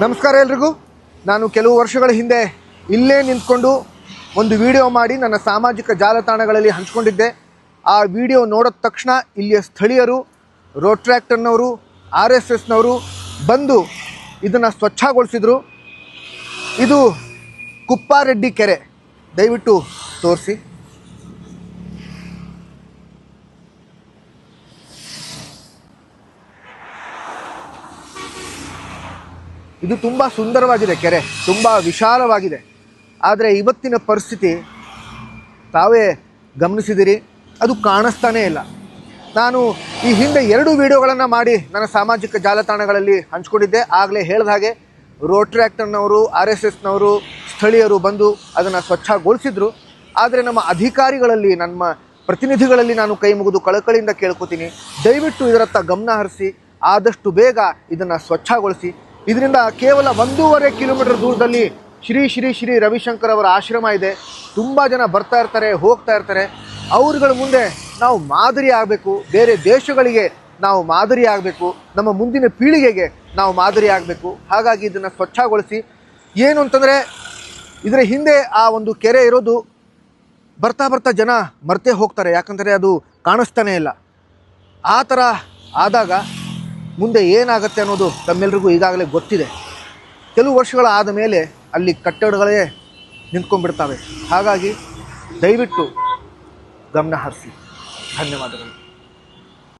ನಮಸ್ಕಾರ ಎಲ್ರಿಗೂ. ನಾನು ಕೆಲವು ವರ್ಷಗಳ ಹಿಂದೆ ಇಲ್ಲೇ ನಿಂತ್ಕೊಂಡು ಒಂದು ವಿಡಿಯೋ ಮಾಡಿ ನನ್ನ ಸಾಮಾಜಿಕ ಜಾಲತಾಣಗಳಲ್ಲಿ ಹಂಚ್ಕೊಂಡಿದ್ದೆ. ಆ ವಿಡಿಯೋ ನೋಡಿದ ತಕ್ಷಣ ಇಲ್ಲಿಯ ಸ್ಥಳೀಯರು ರೋಟ್ರ್ಯಾಕ್ಟರ್ನವರು ಆರ್ ಎಸ್ ಎಸ್ನವರು ಬಂದು ಇದನ್ನು ಸ್ವಚ್ಛಗೊಳಿಸಿದರು. ಇದು ಕುಪ್ಪಾರೆಡ್ಡಿ ಕೆರೆ. ದಯವಿಟ್ಟು ತೋರಿಸಿ. ಇದು ತುಂಬ ಸುಂದರವಾಗಿದೆ ಕೆರೆ, ತುಂಬ ವಿಶಾಲವಾಗಿದೆ. ಆದರೆ ಇವತ್ತಿನ ಪರಿಸ್ಥಿತಿ, ತಾವೇ ಗಮನಿಸಿದಿರಿ, ಅದು ಕಾಣಿಸ್ತಾನೇ ಇಲ್ಲ. ನಾನು ಈ ಹಿಂದೆ ಎರಡು ವಿಡಿಯೋಗಳನ್ನು ಮಾಡಿ ನನ್ನ ಸಾಮಾಜಿಕ ಜಾಲತಾಣಗಳಲ್ಲಿ ಹಂಚ್ಕೊಂಡಿದ್ದೆ. ಆಗಲೇ ಹೇಳಿದ ಹಾಗೆ ರೋಟ್ರ್ಯಾಕ್ಟರ್ನವರು ಆರ್ ಎಸ್ ಎಸ್ನವರು, ಸ್ಥಳೀಯರು ಬಂದು ಅದನ್ನು ಸ್ವಚ್ಛಗೊಳಿಸಿದ್ರು. ಆದರೆ ನಮ್ಮ ಅಧಿಕಾರಿಗಳಲ್ಲಿ, ನಮ್ಮ ಪ್ರತಿನಿಧಿಗಳಲ್ಲಿ ನಾನು ಕೈ ಮುಗಿದು ಕಳಕಳಿಯಿಂದ ಕೇಳ್ಕೊತೀನಿ. ದಯವಿಟ್ಟು ಇದರತ್ತ ಗಮನ ಹರಿಸಿ, ಆದಷ್ಟು ಬೇಗ ಇದನ್ನು ಸ್ವಚ್ಛಗೊಳಿಸಿ. ಇದರಿಂದ ಕೇವಲ ಒಂದೂವರೆ ಕಿಲೋಮೀಟರ್ ದೂರದಲ್ಲಿ ಶ್ರೀ ಶ್ರೀ ಶ್ರೀ ರವಿಶಂಕರ್ ಅವರ ಆಶ್ರಮ ಇದೆ. ತುಂಬ ಜನ ಬರ್ತಾ ಇರ್ತಾರೆ, ಹೋಗ್ತಾ ಇರ್ತಾರೆ. ಅವ್ರುಗಳ ಮುಂದೆ ನಾವು ಮಾದರಿ ಆಗಬೇಕು. ಬೇರೆ ದೇಶಗಳಿಗೆ ನಾವು ಮಾದರಿ ಆಗಬೇಕು. ನಮ್ಮ ಮುಂದಿನ ಪೀಳಿಗೆಗೆ ನಾವು ಮಾದರಿ ಆಗಬೇಕು. ಹಾಗಾಗಿ ಇದನ್ನು ಸ್ವಚ್ಛಗೊಳಿಸಿ. ಏನು ಅಂತಂದರೆ, ಇದರ ಹಿಂದೆ ಆ ಒಂದು ಕೆರೆ ಇರೋದು ಬರ್ತಾ ಬರ್ತಾ ಜನ ಮರ್ತೇ ಹೋಗ್ತಾರೆ. ಯಾಕಂದರೆ ಅದು ಕಾಣಿಸ್ತಾನೇ ಇಲ್ಲ. ಆ ಥರ ಆದಾಗ ಮುಂದೆ ಏನಾಗುತ್ತೆ ಅನ್ನೋದು ತಮ್ಮೆಲ್ಲರಿಗೂ ಈಗಾಗಲೇ ಗೊತ್ತಿದೆ. ಕೆಲವು ವರ್ಷಗಳಾದ ಮೇಲೆ ಅಲ್ಲಿ ಕಟ್ಟಡಗಳೇ ನಿಂತ್ಕೊಂಡ್ಬಿಡ್ತವೆ. ಹಾಗಾಗಿ ದಯವಿಟ್ಟು ಗಮನ ಹರಿಸಿ. ಧನ್ಯವಾದಗಳು.